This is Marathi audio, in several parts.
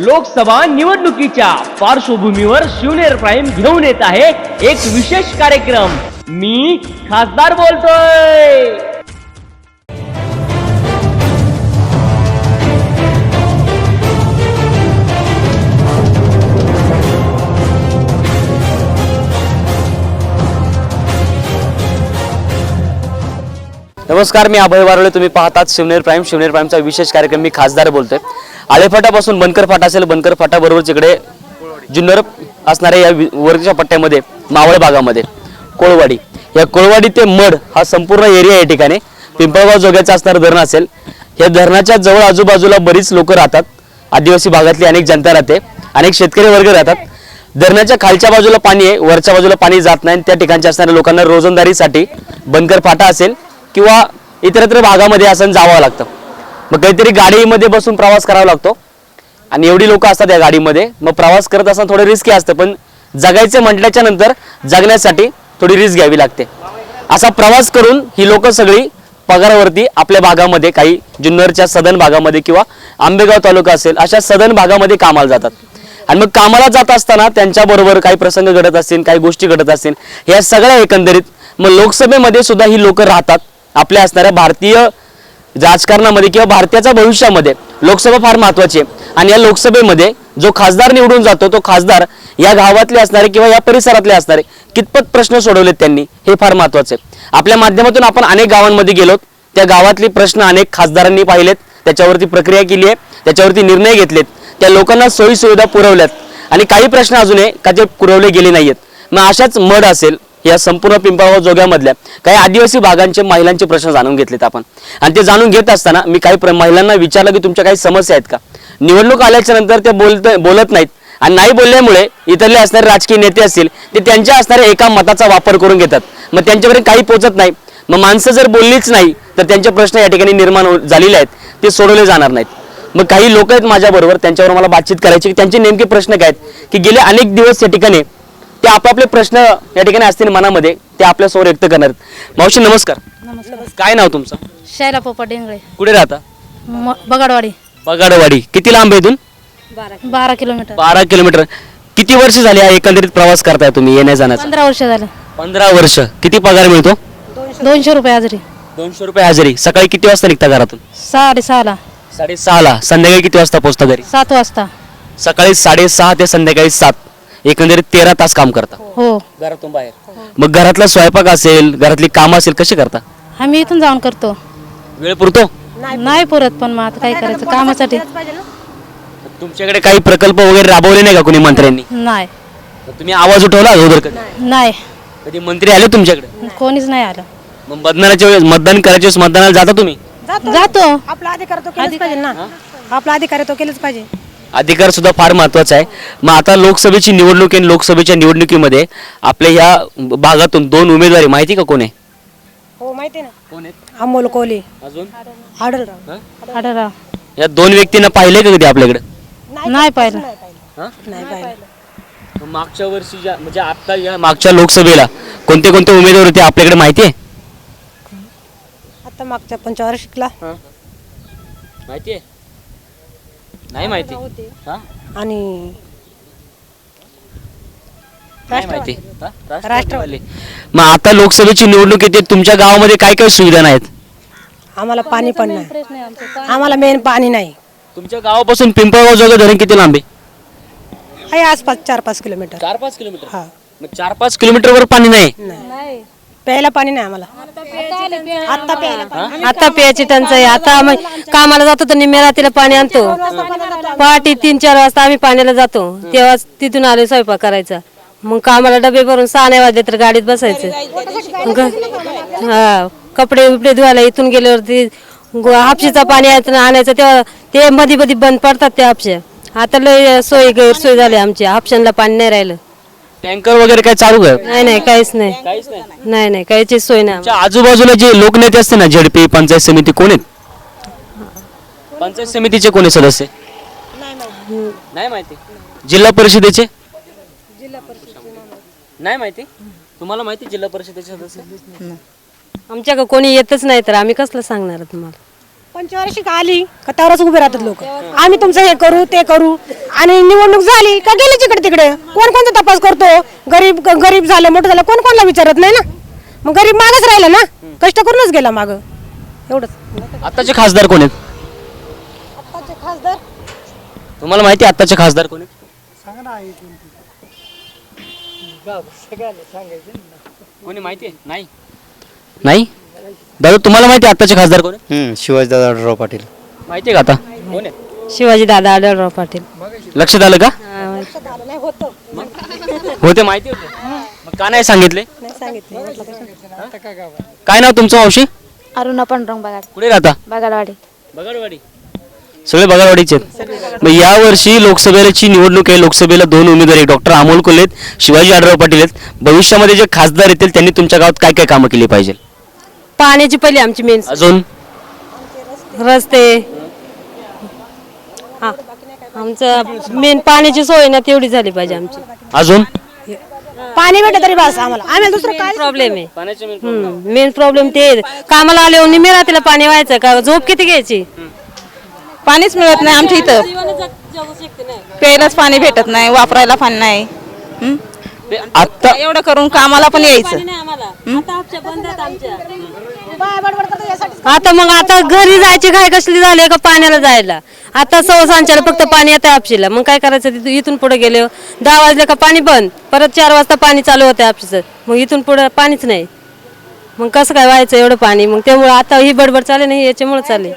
लोकसभा निवडणुकीच्या पार्श्वभूमीवर शिवनेर प्राईम घेऊन येत आहे एक विशेष कार्यक्रम. मी खासदार बोलतोय. नमस्कार मी अभय वारळे. तुम्ही पाहतात शिवनेर प्राईम. शिवनेर प्राईमचा विशेष कार्यक्रम. मी खासदार बोलतोय. आळेफाटापासून बनकर फाटा असेल बनकर फाटाबरोबर तिकडे जुन्नर असणाऱ्या या वरच्या पट्ट्यामध्ये मावळ भागामध्ये कोळवाडी. या कोळवाडी ते मड हा संपूर्ण एरिया या ठिकाणी. पिंपळगाव जोग्याचं असणारं धरण असेल. या धरणाच्या जवळ आजूबाजूला बरीच लोक राहतात. आदिवासी भागातली अनेक जनता राहते. अनेक शेतकरी वर्ग राहतात. धरणाच्या खालच्या बाजूला पाणी आहे वरच्या बाजूला पाणी जात नाही. आणि त्या ठिकाणच्या असणाऱ्या लोकांना रोजंदारीसाठी बनकर फाटा असेल किंवा इतरत्र भागामध्ये असं जावं लागतं. मग काहीतरी गाडीमध्ये बसून प्रवास करावा लागतो. आणि एवढी लोक असतात या गाडीमध्ये. मग प्रवास करत असताना थोडं रिस्की असतं पण जगायचं म्हटल्याच्या नंतर जगण्यासाठी थोडी रिस्क घ्यावी लागते. असा प्रवास करून ही लोक सगळी पगारावरती आपल्या भागामध्ये काही जुन्नरच्या सदन भागामध्ये किंवा आंबेगाव तालुका असेल अशा सदन भागामध्ये कामाला जातात. आणि मग कामाला जात असताना त्यांच्याबरोबर काही प्रसंग घडत असतील काही गोष्टी घडत असतील या सगळ्या एकंदरीत मग लोकसभेमध्ये सुद्धा ही लोक राहतात. आपल्या असणाऱ्या भारतीय राजकारणामध्ये किंवा भारताच्या भविष्यामध्ये लोकसभा फार महत्वाची आहे. आणि या लोकसभेमध्ये जो खासदार निवडून जातो तो खासदार या गावातले असणारे किंवा या परिसरातले असणारे कितपत प्रश्न सोडवलेत त्यांनी हे फार महत्त्वाचे आहे. आपल्या माध्यमातून आपण अनेक गावांमध्ये गेलो त्या गावातले प्रश्न अनेक खासदारांनी पाहिलेत. त्याच्यावरती प्रक्रिया केली आहे. त्याच्यावरती निर्णय घेतलेत. त्या लोकांना सोयीसुविधा पुरवल्यात. आणि काही प्रश्न अजूनही का जे पुरवले गेले नाहीयेत. मग अशाच मड असेल या संपूर्ण पिंपळगाव जोग्यामधल्या काही आदिवासी भागांचे महिलांचे प्रश्न जाणून घेतलेत आपण. आणि ते जाणून घेत असताना मी काही प्र- महिलांना विचारलं की तुमच्या काही समस्या आहेत का? निवडणूक आल्याच्यानंतर ते बोलत बोलत नाहीत. आणि नाही बोलल्यामुळे इथले असणारे राजकीय नेते असतील ते त्यांच्या असणाऱ्या एका मताचा वापर करून घेतात. मग त्यांच्यापर्यंत काही पोचत नाही. मग माणसं जर बोललीच नाही तर त्यांचे प्रश्न या ठिकाणी निर्माण हो- झालेले आहेत. ते सोडवले जाणार नाहीत. मग काही लोक आहेत माझ्याबरोबर त्यांच्यावर मला बातचीत करायची. की त्यांचे नेमके प्रश्न काय आहेत? की गेले अनेक दिवस या ठिकाणी ते आपापले प्रश्न या ठिकाणी असतील मनामध्ये ते आपल्यासमोर व्यक्त करणार आहेत. मावशी नमस्कार. नमस्कार. काय नाव तुमचं? शैला पोपट डेंगळे. कुठे राहता? म- बगाडवाडी. बगाडवाडी. किती लांब आहे इथून? बारा किलोमीटर. बारा किलोमीटर. किती वर्ष झाली हा एकंदरीत प्रवास करताय तुम्ही येण्या जाण्याचा? पंधरा वर्ष झालं. पंधरा वर्ष. किती पगार मिळतो? दोनशे. रुपये हजेरी दोनशे रुपये हजेरी सकाळी किती वाजता निघता घरातून? साडेसहाला. साडेसहाला. संध्याकाळी किती वाजता पोहोचता घरी? सात वाजता. सकाळी साडेसहा ते संध्याकाळी सात. एकंदरीत तेरा तास काम करता. हो. घरातून बाहेर. मग घरातला स्वयंपाक असेल घरातली कामं असेल कशी करता? आम्ही इथून जाऊन करतो. वेळ पुरतो? नाही पुरत. पण मग आता काय करायचं? कामासाठी. तुमच्याकडे काही प्रकल्प वगैरे राबवले नाही का कोणी मंत्र्यांनी? नाही. मग तुम्ही आवाज उठवला अगोदर कधी? नाही. कधी मंत्री आले तुमच्याकडे? कोणीच नाही आलं. मग मतदानाच्या वेळेस मतदान करायच्या वेळेस मतदानाला जाता तुम्ही? जातो. आपला अधिकार तो केलंच पाहिजे ना. आपला अधिकार आहे तो केलंच पाहिजे. अधिकार सुद्धा फार महत्त्वाचा आहे. मग आता लोकसभेची निवडणूक आहे लोकसभेच्या निवडणुकीमध्ये आपल्या ह्या भागातून दोन उमेदवारी माहिती का कोण आहे? हो माहिती कोण आहेत? अमोल कोहली. अजून? आढळराव. आढळराव. या दोन व्यक्तींना पाहिले का कधी आपल्याकडे? नाही पाहिलं. नाही पाहिलं. मागच्या वर्षीच्या म्हणजे आता या मागच्या लोकसभेला कोणते कोणते उमेदवार होते आपल्याकडे माहिती आहे? आता मागच्या पंचवार्षिकला. माहिती आहे? नाही माहिती. हा? आणि नाही माहिती. हा? राष्ट्रवादी. मग आता लोकसभेची निवडणूक येते तुमच्या गावामध्ये काय काय सुविधा नाहीत? आम्हाला पाणी पण नाही. आम्हाला मेन पाणी नाही. तुमच्या गावापासून पिंपळगाव जोगं धरण किती लांब आहे? आहे आसपास चार पाच किलोमीटर. चार पाच किलोमीटर? हा. मग चार पाच किलोमीटर वर पाणी नाही. नाही. प्यायला पाणी नाही आम्हाला. आता प्यायला. आता प्यायची टंचाई. आता आम्ही कामाला जातो तर निम्म्या रात्रीला पाणी आणतो. पहाटे तीन चार वाजता आम्ही पाण्याला जातो. तेव्हा तिथून आले स्वयंपाक करायचा. मग कामाला डबे भरून सहा नाही वाजले तर गाडीत बसायचं. घ- हा कपडे बिपडे धुवायला इथून गेल्यावरती गो- हापशीचा पाणी यायचं ना आणायचं. तेव्हा ते मध्ये मध्ये बंद पडतात त्या हापशे. आता लय सोय गैरसोय झाली आमची. हापशांना पाणी नाही राहिलं. टँकर वगैरे काय चालू आहे? नाही नाही काहीच नाही. काहीच नाही? नाही नाही काहीची सोय नाही तुमच्या आजूबाजूला जे लोकनेते असते ना झेडपी पंचायत समिती कोण आहेत? पंचायत समितीचे कोण आहे सदस्य? नाही माहिती. जिल्हा परिषदेचे? नाही माहिती? तुम्हाला माहिती जिल्हा परिषदेचे सदस्य? आमच्याकडे कोणी येतच नाही तर आम्ही कसलं सांगणार तुम्हाला? पंचवार्षिक आली का त्यावरच उभे राहतात लोक. आम्ही तुमचं हे करू ते करू. आणि निवडणूक झाली का गेले तिकडे तिकडे? कोण कोणता तपास करतो? गरीब गरीब झालं मोठं झालं कोण कोणाला विचारत नाही ना? मग गरीब मागच राहिला ना? कष्ट करूनच गेला माग. एवढंच. आत्ताचे खासदार कोण आहेत? खासदार? तुम्हाला माहिती आहे आत्ताचे खासदार कोण आहेत? कोणी माहिती आहे? नाही. नाही? दादा तुम्हाला माहिती आहे आत्ताचे खासदार कोण आहेत? शिवाजीदादा आढळराव पाटील. माहिती आहे का आता? कोण आहे शिवाजी दादा आढळराव पाटील. लक्षात आलं का? होते. माहिती होते. मग का नाही सांगितले? काय नाव तुमचं मावशी? अरुणा पांडुरंग बगाड. कुठे राहता? बगाडवाडी. बगाडवाडी. सगळे बगाडवाडीचे आहेत. मग या वर्षी लोकसभेची निवडणूक आहे लोकसभेला दोन उमेदवार आहेत. डॉक्टर अमोल कोल्हे आहेत शिवाजी आढराव पाटील आहेत. भविष्यामध्ये जे खासदार येतील त्यांनी तुमच्या गावात काय काय कामं केली पाहिजे? पाण्याची पहिली आमची मेन अजून? रस्ते. हा. आमचं मेन पाण्याची सोय ना तेवढी झाली पाहिजे आमची. अजून? पाणी भेटत तरी बस आम्हाला. आम्ही दुसरं काय प्रॉब्लेम आहे. मेन प्रॉब्लेम ते आहे. कामाला आले निम्मे रात्रीला पाणी व्हायचं. का झोप किती घ्यायची? पाणीच मिळत नाही आमच्या इथं. प्यायलाच पाणी भेटत नाही वापरायला पाणी नाही. हं? आत्ता एवढं करून कामाला पण यायचं? आता मग आता घरी जायची काय कसली झाली का पाण्याला जायला? आता सवसांच्याला फक्त पाणी येतं आपशीला मग काय करायचं? तिथं इथून पुढे गेले. दहा वाजले का पाणी बंद? परत चार वाजता पाणी चालू होतं आपशीचं मग इथून पुढे पाणीच नाही. मग कसं काय व्हायचं एवढं पाणी? मग त्यामुळे आता ही बडबड चालली नाही याच्यामुळे चालले.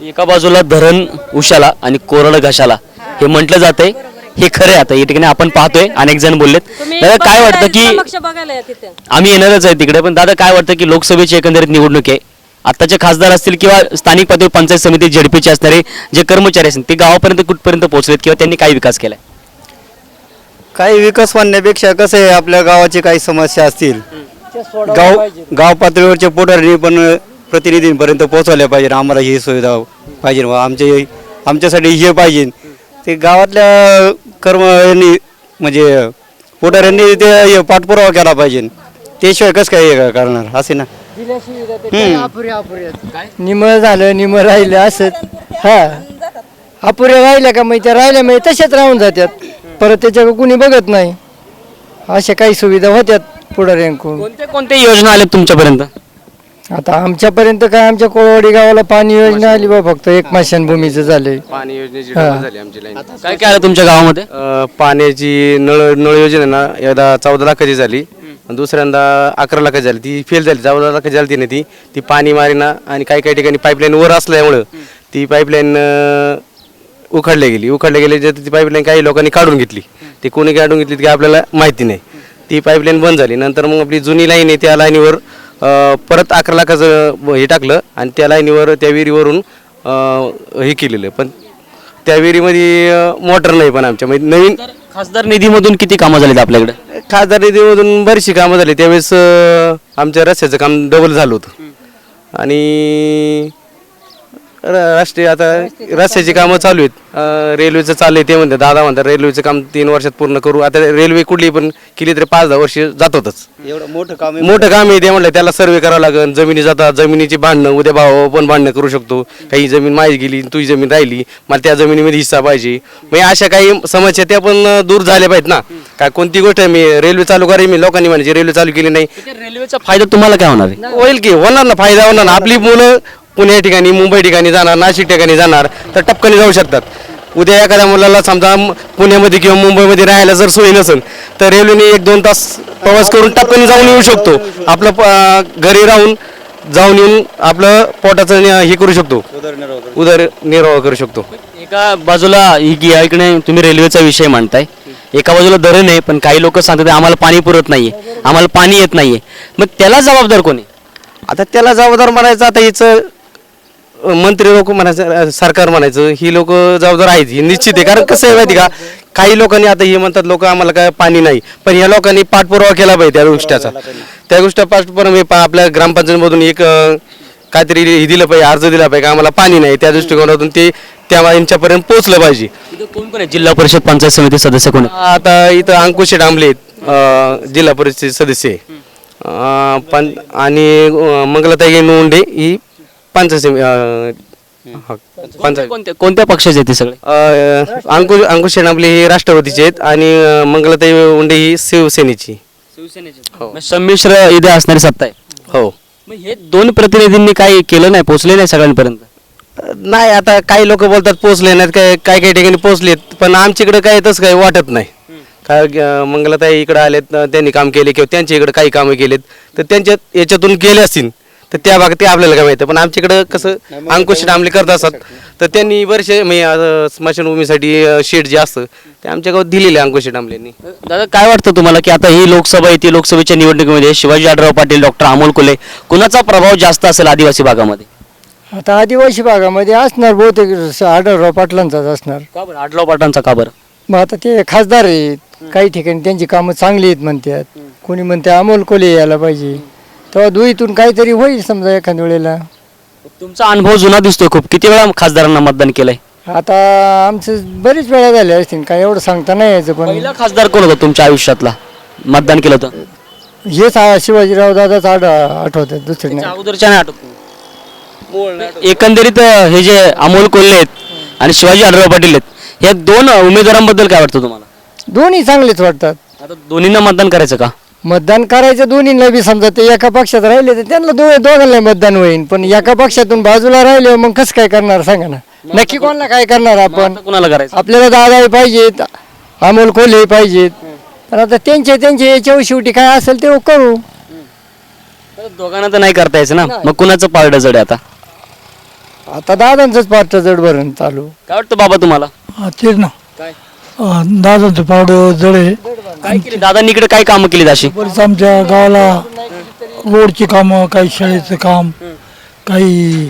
एका बाजूला धरण उशाला आणि कोरड घशाला. हे म्हटलं जातंय हे खरं आहे आता. या ठिकाणी आपण पाहतोय. अनेक जण बोललेत. दादा काय वाटतं की बघायला या तिथं. आम्ही येणारच आहे तिकडे पण दादा काय वाटतं की लोकसभेची एकंदरीत निवडणूक आहे? आताचे खासदार असतील किंवा स्थानिक पातळीवर पंचायत समिती झडपीचे असणारे जे कर्मचारी असतील ते गावापर्यंत कुठपर्यंत पोहोचलेत किंवा त्यांनी काय विकास केलाय? काही विकास म्हणण्यापेक्षा कसं आहे आपल्या गावाची काही समस्या असतील. गाव गाव पातळीवरच्या पोटारी पण प्रतिनिधींपर्यंत पोहोचवल्या पाहिजे. आम्हाला ही सुविधा पाहिजे. बा. आमचे आमच्यासाठी हे पाहिजे. ते गावातल्या कर्म यांनी म्हणजे पोटाऱ्यांनी ते पाठपुरावा केला पाहिजे. त्याशिवाय कसं काय हे करणार? असे ना. निमळ झालं निमळ राहिलं असंच हा. अपुऱ्या राहिल्या का मग त्या राहिल्या मग तशाच राहून जातात परत त्याच्याकडे कुणी बघत नाही. अशा काही सुविधा होत्यात पुढाऱ्यांकडून कोणत्या कोणत्या योजना आल्या तुमच्यापर्यंत? आता आमच्यापर्यंत काय आमच्या कोळवाडी गावाला पाणी योजना आली बा फक्त एक स्मशानभूमीचं झालंय. पाणी योजनेची झाली आमची लाईन. काय काय आलं तुमच्या गावामध्ये? अ, पाण्याची नळ नळ योजना ना एकदा चौदा लाखाची झाली. आणि दुसऱ्यांदा अकरा लाखाची झाली. ती फेल झाली. चौदा लाखाची झाली ना ती. ती पाणी मारेना आणि काही काही ठिकाणी पाईपलाईन वर असल्यामुळं ती पाईपलाईन उखडल्या गेली. उखडल्या गेली जे ती पाईपलाईन काही लोकांनी काढून घेतली. ती कोणी काढून घेतली ती आपल्याला माहिती नाही. ती पाईपलाईन बंद झाली. नंतर मग आपली जुनी लाईन आहे त्या लाईनीवर परत अकरा लाखाचं हे टाकलं आणि त्या लाईनीवर त्या विहिरीवरून हे केलेलं पण त्या विहिरीमध्ये मोटर नाही पण आमच्या. म्हणजे नवीन खासदार निधीमधून किती कामं झालीत आपल्याकडे? खासदार निधीमधून बरीचशी कामं झाली. त्यावेळेस आमच्या रस्त्याचं काम डबल झालं होतं. आणि र- राष्ट्रीय आता रस्त्याची कामं चालू आहेत. अं, रेल्वेचं चाललंय ते म्हणतात. दादा म्हणतात रेल्वेचं काम तीन वर्षात पूर्ण करू. आता रेल्वे कुठली पण केली तरी पाच दहा वर्ष जातातच. एवढं मोठं काम आहे. मोठं काम आहे ते म्हणलं त्याला सर्वे करावं लागेल. जमिनी जातात जमिनीची भांडणं उद्या भाव पण भांडणं करू शकतो. काही जमीन माझी गेली तुझी जमीन राहिली मला त्या जमिनीमध्ये हिस्सा पाहिजे. मग या अशा काही समस्या त्या पण अं, दूर झाल्या पाहिजेत ना. काय कोणती गोष्ट आहे मी रेल्वे चालू करेन मी लोकांनी म्हणायची रेल्वे चालू केली नाही. रेल्वेचा फायदा तुम्हाला काय होणार आहे? होईल की होणार ना फायदा होणार ना. आपली मुलं पुणे ठिकाणी मुंबई ठिकाणी जाणार नाशिक ठिकाणी जाणार तर टपकनी जाऊ शकतात. उद्या एखाद्या मुलाला समजा पुण्यामध्ये किंवा मुंबईमध्ये राहायला जर सोय नसेल तर रेल्वेने एक दोन तास प्रवास करून टपकनी जाऊन येऊ शकतो. आपलं प- घरी राहून जाऊन येऊन आपलं पोटाचं हे करू शकतो. उदरनिर्वाह करू शकतो. एका बाजूला ही इकडे तुम्ही रेल्वेचा विषय मांडताय. एका बाजूला धरण आहे पण काही लोक सांगतात आम्हाला पाणी पुरत नाहीये आम्हाला पाणी येत नाहीये. मग त्याला जबाबदार कोणी आता त्याला जबाबदार म्हणायचं आता हिचं मंत्री लोक म्हणायचं सरकार म्हणायचं ही लोक जबाबदार आहेत ही निश्चित आहे. कारण कसं आहे माहिती का काही लोकांनी आता हे म्हणतात लोक आम्हाला काय पाणी नाही पण या लोकांनी पाठपुरावा केला पाहिजे त्या गोष्टीचा. त्या गोष्टी पाठपुरावा मी पा- आपल्या ग्रामपंचायतमधून एक काहीतरी हे दिलं पाहिजे अर्ज दिला पाहिजे का आम्हाला पाणी नाही त्या दृष्टिकोनातून ते त्या यांच्यापर्यंत पोहोचलं पाहिजे. इथं कोण कोण आहे? जिल्हा परिषद पंचायत समिती सदस्य कोण? आता इथं अंकुश डांबले जिल्हा परिषद सदस्य. पण आणि मंगलाताई नोंडे ही हा, कोणत्या कोणत्या पक्षाचे आहेत ते सगळे? अं, अंकुश अंकुश शेणापले हे राष्ट्रवादीचे आहेत आणि अं, मंगलाताई उंडे ही शिवसेनेची. मग संमिश्र इथे असणारी सत्ता आहे. हो. मग हे दोन प्रतिनिधींनी काही केलं नाही पोचले नाही सगळ्यांपर्यंत? नाही आता काही लोक बोलतात पोचले नाहीत काय काही काही ठिकाणी पोचलेत पण आमच्याकडे काय तसं काही वाटत नाही. काय अं, मंगलाताई इकडे आलेत अं, त्यांनी काम केले किंवा त्यांच्या इकडे काही कामं केलेत तर त्यांच्या याच्यातून गेले असतील. तर त्या भागात ते आपल्याला काय माहिती पण आमच्याकडे कसं अंकुश डांबले करत असतात. तर त्यांनी बरेचसे म्हणजे स्मशानभूमीसाठी शेड जे असतं ते आमच्या गावात दिलेले अंकुश डांबलेंनी दादा काय वाटतं तुम्हाला की आता ही लोकसभा येते लोकसभेच्या निवडणुकीमध्ये शिवाजी आढराव पाटील डॉक्टर अमोल कोल्हे कुणाचा प्रभाव जास्त असेल आदिवासी भागामध्ये? आता आदिवासी भागामध्ये असणार बहुतेक आढळराव पाटलांचाच असणार. का बरं? आढराव पाटलांचा का बरं? मग आता ते खासदार आहेत काही ठिकाणी त्यांची कामं चांगली आहेत म्हणतात. कोणी म्हणते अमोल कोले यायला पाहिजे. तेव्हा दुईतून काहीतरी होईल समजा एखाद्या वेळेला. तुमचा अनुभव जुना दिसतोय खूप. किती वेळा खासदारांना मतदान केलंय? आता आमचं बरीच वेळा झाल्या असतील काय एवढं सांगता नाही यायचं पण पहिला खासदार कोण होता तुमच्या आयुष्यातला? मतदान केलं होतं. हेच आ- शिवाजीराव दादाच आठ आठवतात दुसरे नाही. अगोदरच्या नाही आठवत. एकंदरीत अं, हे जे अमोल कोल्हे आहेत आणि शिवाजी आढराव पाटील आहेत या दोन उमेदवारांबद्दल काय वाटतं तुम्हाला? दोन्ही चांगलेच वाटतात. आता दोन्हींना मतदान करायचं का? मतदान करायचं दोन्हीला बी समजा ते एका पक्षात राहिले तर त्यांना दो दोघांना मतदान होईल पण एका पक्षातून बाजूला राहिले मग कसं काय करणार? सांगा ना. नक्की कोणाला काय करणार आपण? आता कुणाला करायचं? आपल्याला दादाही पाहिजेत अमोल कोल्हे पाहिजेत. पण आता त्यांचे त्यांचे याच्यावर शेवटी काय असेल ते करू. तर दोघांना तर नाही करता यायचं ना? मग कुणाचं पारडं जड आहे आता? आता दादांचंच पाठ जड भरण चालू. काय वाटतं बाबा तुम्हाला? तेच ना. काय? दादाचं पावडं जळे काय केली? दादांनी इकडे काय कामं केली अशी? बरीच आमच्या गावाला रोडची कामं काही शाळेचं काम काही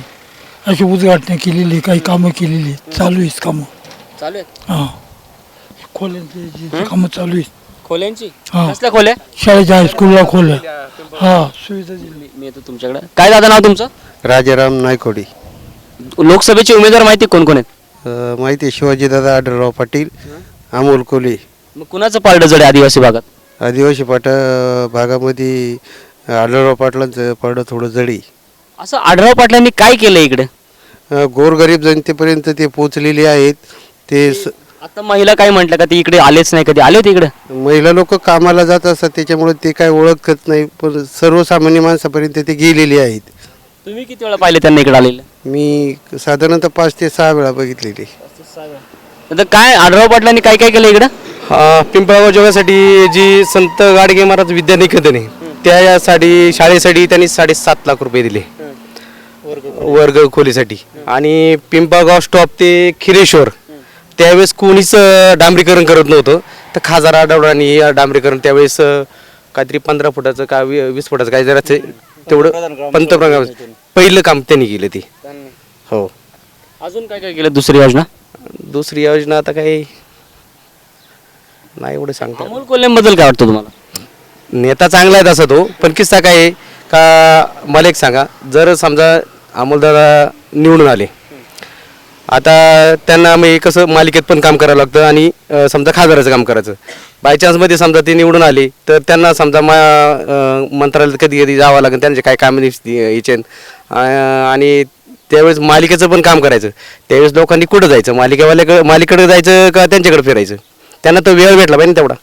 अशी उद्घाटने केलेली काही कामं केलेली. चालू आहेत कामं. चालू आहे हां. खोल्यांची जी कामं चालू आहेत. खोल्यांची? हा. कसल्या खोल्या? शाळेच्या हायस्कूलला खोल्या हा सुविधा दिली. मी येतो तुमच्याकडे. काय दादा नाव तुमचं? राजाराम नायकोडी. लोकसभेचे उमेदवार माहिती कोण कोण आहेत? अ, माहिती आहे शिवाजीदादा आढळराव पाटील अमोल कोले. मग कुणाचं पारडं जड आहे आदिवासी भागात? आदिवासी पाटा भागामध्ये आढळराव पाटलांचं पाडं थोडं जडी. असं आढराव पाटलांनी काय केलं इकडे? गोरगरीब जनतेपर्यंत ते पोचलेले आहेत. ते स- आता महिला काय म्हटलं का ते इकडे आलेच नाही कधी? आले होते इकडे? महिला लोक कामाला जात असतात त्याच्यामुळे ते काय ओळखत नाही. पण सर्वसामान्य माणसापर्यंत ते गेलेले आहेत. तुम्ही किती वेळा पाहिले त्यांना इकडे आलेलं? मी साधारणतः पाच ते सहा वेळा बघितलेले. आता काय आढराव पाटलांनी काय काय केलं इकडं? पिंपळगाव जगासाठी जी संत गाडगे महाराज विद्यानिकेतन आहे त्यासाठी शाळेसाठी त्यांनी साडेसात लाख रुपये दिले. वर्ग खोलीसाठी. आणि पिंपळगाव स्टॉप ते खिरेश्वर. त्यावेळेस कोणीच डांबरीकरण करत नव्हतं. तर खासदार आढळरांनी डांबरीकरण त्यावेळेस काहीतरी पंधरा फुटाचं का वीस फुटाचं काय जरा ते- तेवढं पंतप्रधान पहिलं काम त्यांनी केलं ते. हो. अजून काय काय केलं दुसरी योजना? दुसरी योजना आता काही नाही एवढं सांगता अमोल कोल्हेबद्दल काय वाटतं तुम्हाला? नेता चांगला आहे तसा तो पण किस्सा काय आहे का मला एक सांगा. जर समजा अमोलदादा निवडून आले आता त्यांना मग कसं मालिकेत पण काम करावं लागतं आणि अं, समजा खासदाराचं काम करायचं. बाय चान्समध्ये समजा ते निवडून आले तर त्यांना समजा मा अं, मंत्रालयात कधी कधी जावं लागेल त्यांचे काय कामं यायचे आणि त्यावेळेस मालिकेचं पण काम करायचं. त्यावेळेस लोकांनी कुठं जायचं? मालिकेवाल्याकडे मालिकेकडे जायचं का त्यांच्याकडे फिरायचं? त्यांना तो वेळ भेटला पाहिजे ना तेवढा.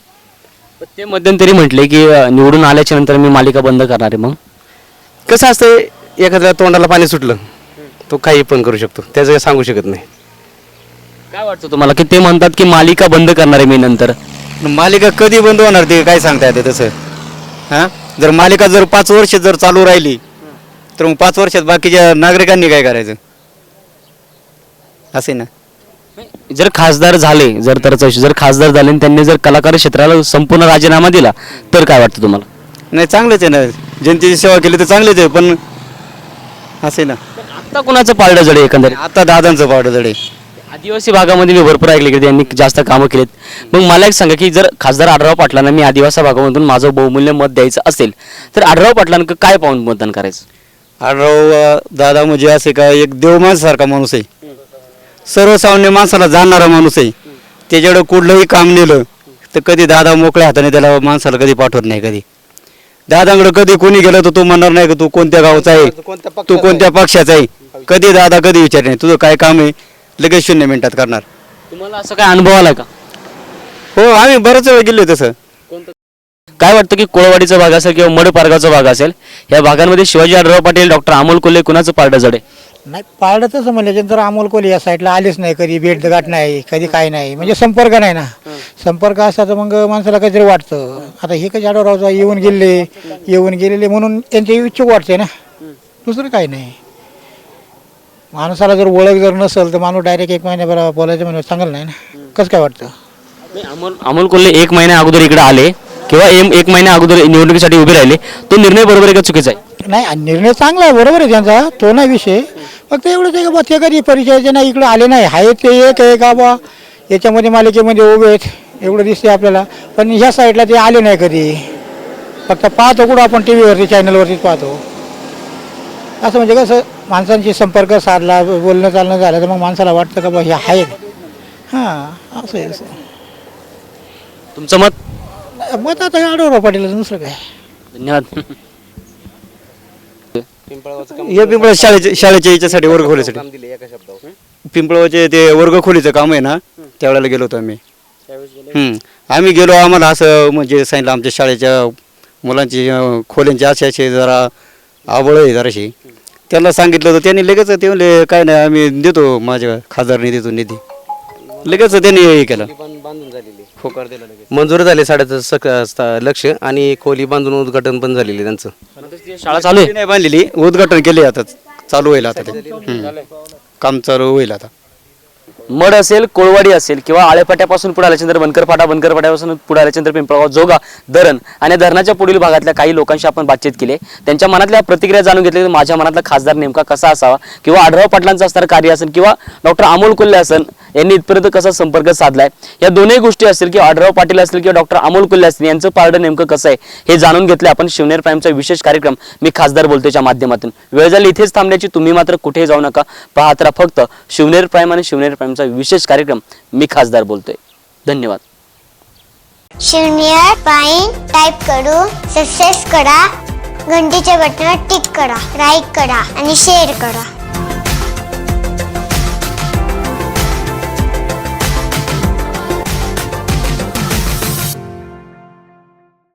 ते मध्यंतरी म्हटले की अं, निवडून आल्याच्यानंतर मी मालिका बंद करणार आहे मग. कसं असतं एखाद्या तोंडाला पाणी सुटलं तो काही पण करू शकतो. त्याचं काही सांगू शकत नाही. काय वाटतं तुम्हाला? की ते म्हणतात की मालिका बंद करणार आहे मी नंतर. मालिका कधी बंद होणार ते काय सांगता येतं तसं? हां? जर मालिका जर पाच वर्ष जर चालू राहिली तर मग पाच वर्षात बाकीच्या नागरिकांनी काय करायचं? असे ना? जर खासदार झाले जर तर चौशी जर खासदार झाले आणि त्यांनी जर कलाकार क्षेत्राला संपूर्ण राजीनामा दिला तर काय वाटतं तुम्हाला? नाही चांगलंच आहे ना. जनतेची सेवा केली तर चांगलेच आहे पण असे ना. आता कुणाचं पारडं जड आहे एकंदरीत आता दादांचं पावडं जडे. आदिवासी भागामध्ये मी भरपूर ऐकले की त्यांनी जास्त कामं केलीत. मग मला एक सांगा की जर खासदार आढराव पाटलांना मी आदिवासी भागामधून माझं बहुमूल्य मत द्यायचं असेल तर आढराव पाटलांना काय पाहून मतदान करायचं? आढराव दादा म्हणजे असे का एक देवमाणसारखा माणूस आहे. सर्वसामान्य माणसाला जाणणारा माणूस आहे. त्याच्याकडे कुठलंही काम नेलं तर कधी दादा मोकळ्या हाताने त्याला माणसाला कधी पाठवत नाही कधी. दादांकडे कधी कोणी गेलं तर तू म्हणणार नाही की तू कोणत्या गावचा आहे? तू कोणत्या पक्षाचा आहे? कधी दादा कधी विचार नाही. तुझं काय काम आहे? लगेच शून्य मिनिटात करणार. तुम्हाला असं काय अनुभव आला का? हो आम्ही बरेच वेळ गेलो तसं. काय वाटतं की कोळवाडीचा भाग असेल किंवा मड पारगाचा भाग असेल? या भागांमध्ये शिवाजी आढळराव पाटील डॉक्टर अमोल कोल्हे कुणाचं पारडं जड? नाही पाळलं तसं म्हणल्याच्यानंतर अमोल कोली या साईडला आलेच नाही कधी भेट गाठ नाही कधी काय नाही म्हणजे संपर्क नाही ना. संपर्क असता तर मग माणसाला काहीतरी वाटतं. आता हे काही आढळरावचा येऊन गेले येऊन गेलेले म्हणून त्यांची इच्छुक वाटते ना. दुसरं काही नाही. माणसाला जर ओळख जर नसेल तर माणूस डायरेक्ट एक महिन्याभर बोलायचं म्हणजे चांगलं नाही ना. कसं काय वाटतं? अमोल अमोल कोल्हे एक महिन्या अगोदर इकडे आले किंवा एम- एक महिन्या अगोदर निवडणुकीसाठी उभे राहिले तो निर्णय बरोबर आहे का चुकीचा आहे? नाही आणि निर्णय चांगला आहे बरोबर आहे त्यांचा तो नाही विषय. फक्त एवढंच आहे का बा ते कधी परिचयाचे नाही इकडे आले नाही. आहे ते एक आहे का बा याच्यामध्ये मालिकेमध्ये उभे आहेत एवढं दिसते आपल्याला. पण ह्या साईडला ते आले नाही कधी. फक्त पाहतो कुठं आपण टी व्हीवरती चॅनलवरतीच पाहतो. असं म्हणजे कसं माणसांशी संपर्क साधला बोलणं चालणं झालं तर मग माणसाला वाटतं का बा हे आहेत हां असं आहे असं तुमचं मत? मग आता आढळराव पाटील दुसरं काय? धन्यवाद. हे पिंपळ शाळेचे शाळेच्या याच्यासाठी वर्ग खोलीसाठी. पिंपळाचे ते वर्ग खोलीचं काम आहे ना त्यावेळेला गेलो होतो आम्ही. हम्म. आम्ही गेलो आम्हाला असं म्हणजे सांगितलं आमच्या शाळेच्या मुलांची अं, खोल्यांची असे असे जरा आवड आहे जराशी. त्याला सांगितलं होतं त्यांनी लगेच ते म्हणले काय नाही आम्ही देतो माझ्या खासदारने देतो निधी. लगेच त्यांनी हे केलं. होकार दिला लगेच. मंजूर झाले साडेचं सक लक्ष आणि खोली बांधून उद्घाटन पण झालेले त्यांचं. शाळा चालू आहे? नाही बांधलेली. उद्घाटन केले आता. चालू होईल आता ते. हम्म. काम चालू होईल आता. मड असेल कोळवाडी असेल किंवा आळेपाट्यापासून पुढे आल्याच्यानंतर बनकर फाटा पुढे आल्याच्यानंतर पिंपळगाव जोगा धरण आणि धरणाच्या पुढील भागातल्या काही लोकांशी आपण बातचीत केली त्यांच्या मनातल्या प्रतिक्रिया जाणून घेतली की माझ्या मनातला खासदार नेमका कसा असावा किंवा आढराव पाटलांचं असणारं कार्य असेल किंवा डॉक्टर अमोल कुल्ले असेल यांनी इथपर्यंत कसा संपर्क साधलाय? या दोन्ही गोष्टी असतील किंवा आढराव पाटील असतील किंवा डॉक्टर अमोल कुल्ले असतील यांचं पारडं नेमकं कसं आहे हे जाणून घेतलं आपण शिवनेर प्राईमचा विशेष कार्यक्रम मी खासदार बोलतोच्या माध्यमातून. वेळ झाली इथेच थांबण्याची तुम्ही मात्र कुठेही जाऊ नका. पाहत फक्त शिवनेर प्राईम आणि शिवनेर आमचा विशेष कार्यक्रम मी खासदार बोलतोय. धन्यवाद. शून्य पाईन टाईप करून सक्सेस करा घंटीच्या बटनावर टिक करा लाईक करा आणि शेअर करा.